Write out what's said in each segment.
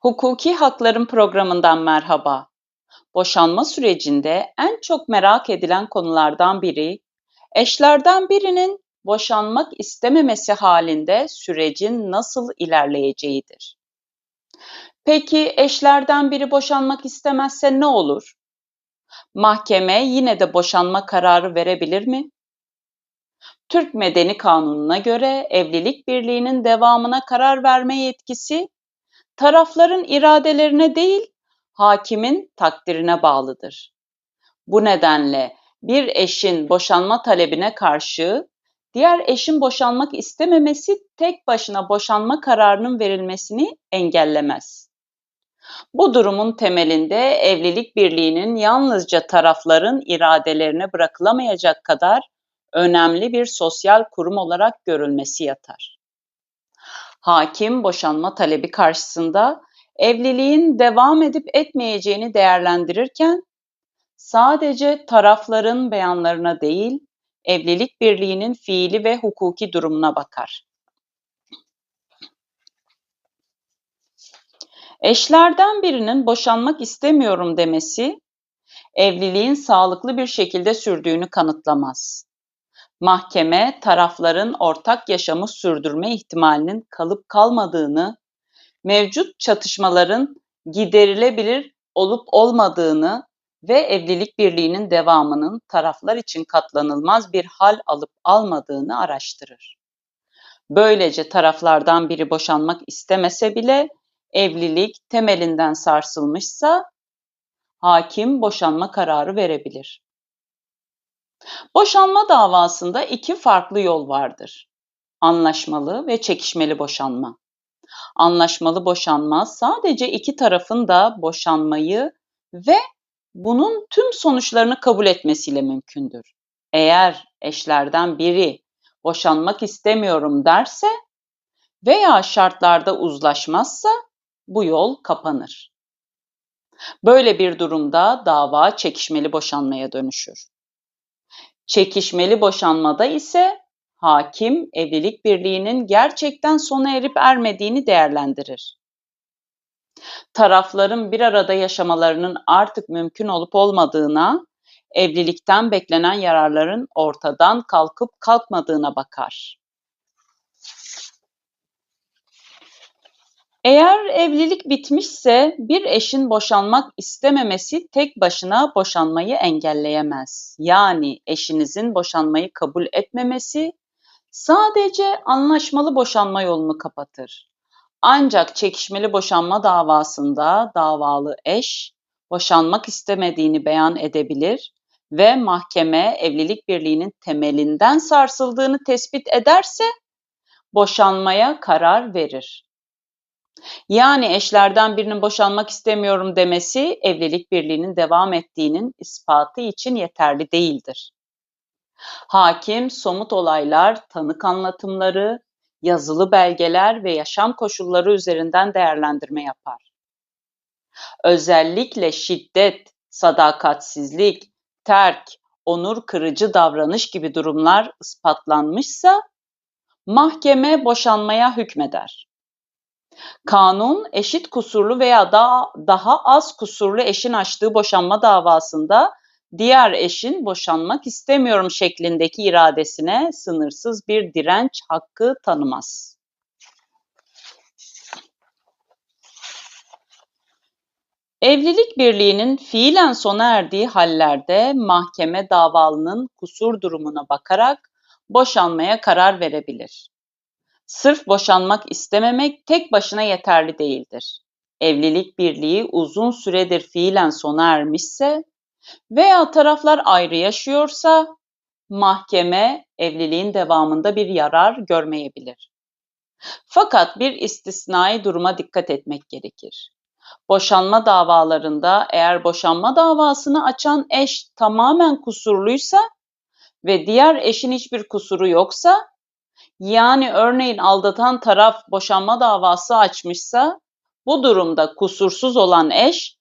Hukuki Hakların programından merhaba. Boşanma sürecinde en çok merak edilen konulardan biri, eşlerden birinin boşanmak istememesi halinde sürecin nasıl ilerleyeceğidir. Peki eşlerden biri boşanmak istemezse ne olur? Mahkeme yine de boşanma kararı verebilir mi? Türk Medeni Kanunu'na göre evlilik birliğinin devamına karar verme yetkisi tarafların iradelerine değil, hakimin takdirine bağlıdır. Bu nedenle bir eşin boşanma talebine karşı diğer eşin boşanmak istememesi tek başına boşanma kararının verilmesini engellemez. Bu durumun temelinde evlilik birliğinin yalnızca tarafların iradelerine bırakılamayacak kadar önemli bir sosyal kurum olarak görülmesi yatar. Hakim boşanma talebi karşısında evliliğin devam edip etmeyeceğini değerlendirirken sadece tarafların beyanlarına değil, evlilik birliğinin fiili ve hukuki durumuna bakar. Eşlerden birinin boşanmak istemiyorum demesi, evliliğin sağlıklı bir şekilde sürdüğünü kanıtlamaz. Mahkeme tarafların ortak yaşamı sürdürme ihtimalinin kalıp kalmadığını, mevcut çatışmaların giderilebilir olup olmadığını ve evlilik birliğinin devamının taraflar için katlanılmaz bir hal alıp almadığını araştırır. Böylece taraflardan biri boşanmak istemese bile evlilik temelinden sarsılmışsa hakim boşanma kararı verebilir. Boşanma davasında iki farklı yol vardır. Anlaşmalı ve çekişmeli boşanma. Anlaşmalı boşanma sadece iki tarafın da boşanmayı ve bunun tüm sonuçlarını kabul etmesiyle mümkündür. Eğer eşlerden biri boşanmak istemiyorum derse veya şartlarda uzlaşmazsa bu yol kapanır. Böyle bir durumda dava çekişmeli boşanmaya dönüşür. Çekişmeli boşanmada ise hakim evlilik birliğinin gerçekten sona erip ermediğini değerlendirir. Tarafların bir arada yaşamalarının artık mümkün olup olmadığına, evlilikten beklenen yararların ortadan kalkıp kalkmadığına bakar. Eğer evlilik bitmişse bir eşin boşanmak istememesi tek başına boşanmayı engelleyemez. Yani eşinizin boşanmayı kabul etmemesi sadece anlaşmalı boşanma yolunu kapatır. Ancak çekişmeli boşanma davasında davalı eş boşanmak istemediğini beyan edebilir ve mahkeme evlilik birliğinin temelinden sarsıldığını tespit ederse boşanmaya karar verir. Yani eşlerden birinin boşanmak istemiyorum demesi evlilik birliğinin devam ettiğinin ispatı için yeterli değildir. Hakim somut olaylar, tanık anlatımları, yazılı belgeler ve yaşam koşulları üzerinden değerlendirme yapar. Özellikle şiddet, sadakatsizlik, terk, onur kırıcı davranış gibi durumlar ispatlanmışsa mahkeme boşanmaya hükmeder. Kanun eşit kusurlu veya daha, daha az kusurlu eşin açtığı boşanma davasında diğer eşin boşanmak istemiyorum şeklindeki iradesine sınırsız bir direnç hakkı tanımaz. Evlilik birliğinin fiilen sona erdiği hallerde mahkeme davalının kusur durumuna bakarak boşanmaya karar verebilir. Sırf boşanmak istememek tek başına yeterli değildir. Evlilik birliği uzun süredir fiilen sona ermişse veya taraflar ayrı yaşıyorsa mahkeme evliliğin devamında bir yarar görmeyebilir. Fakat bir istisnai duruma dikkat etmek gerekir. Boşanma davalarında eğer boşanma davasını açan eş tamamen kusurluysa ve diğer eşin hiçbir kusuru yoksa yani örneğin aldatan taraf boşanma davası açmışsa bu durumda kusursuz olan eş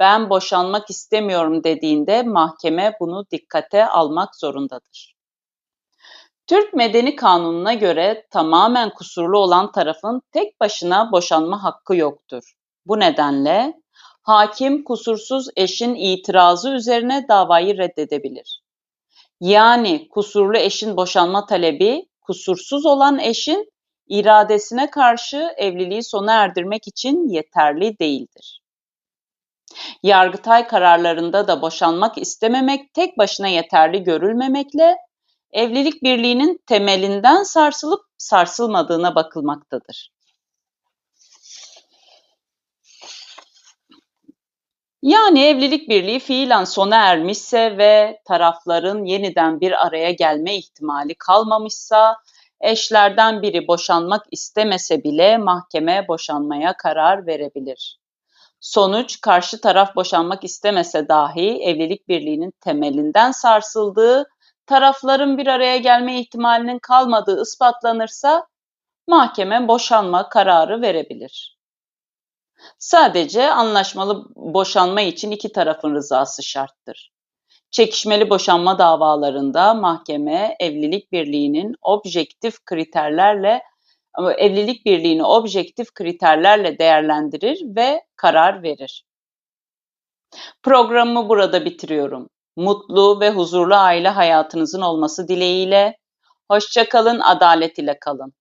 ben boşanmak istemiyorum dediğinde mahkeme bunu dikkate almak zorundadır. Türk Medeni Kanunu'na göre tamamen kusurlu olan tarafın tek başına boşanma hakkı yoktur. Bu nedenle hakim kusursuz eşin itirazı üzerine davayı reddedebilir. Yani kusurlu eşin boşanma talebi kusursuz olan eşin iradesine karşı evliliği sona erdirmek için yeterli değildir. Yargıtay kararlarında da boşanmak istememek tek başına yeterli görülmemekle evlilik birliğinin temelinden sarsılıp sarsılmadığına bakılmaktadır. Yani evlilik birliği fiilen sona ermişse ve tarafların yeniden bir araya gelme ihtimali kalmamışsa, eşlerden biri boşanmak istemese bile mahkeme boşanmaya karar verebilir. Sonuç karşı taraf boşanmak istemese dahi evlilik birliğinin temelinden sarsıldığı, tarafların bir araya gelme ihtimalinin kalmadığı ispatlanırsa mahkeme boşanma kararı verebilir. Sadece anlaşmalı boşanma için iki tarafın rızası şarttır. Çekişmeli boşanma davalarında mahkeme evlilik birliğinin objektif kriterlerle evlilik birliğini objektif kriterlerle değerlendirir ve karar verir. Programımı burada bitiriyorum. Mutlu ve huzurlu aile hayatınızın olması dileğiyle. Hoşça kalın, adalet ile kalın.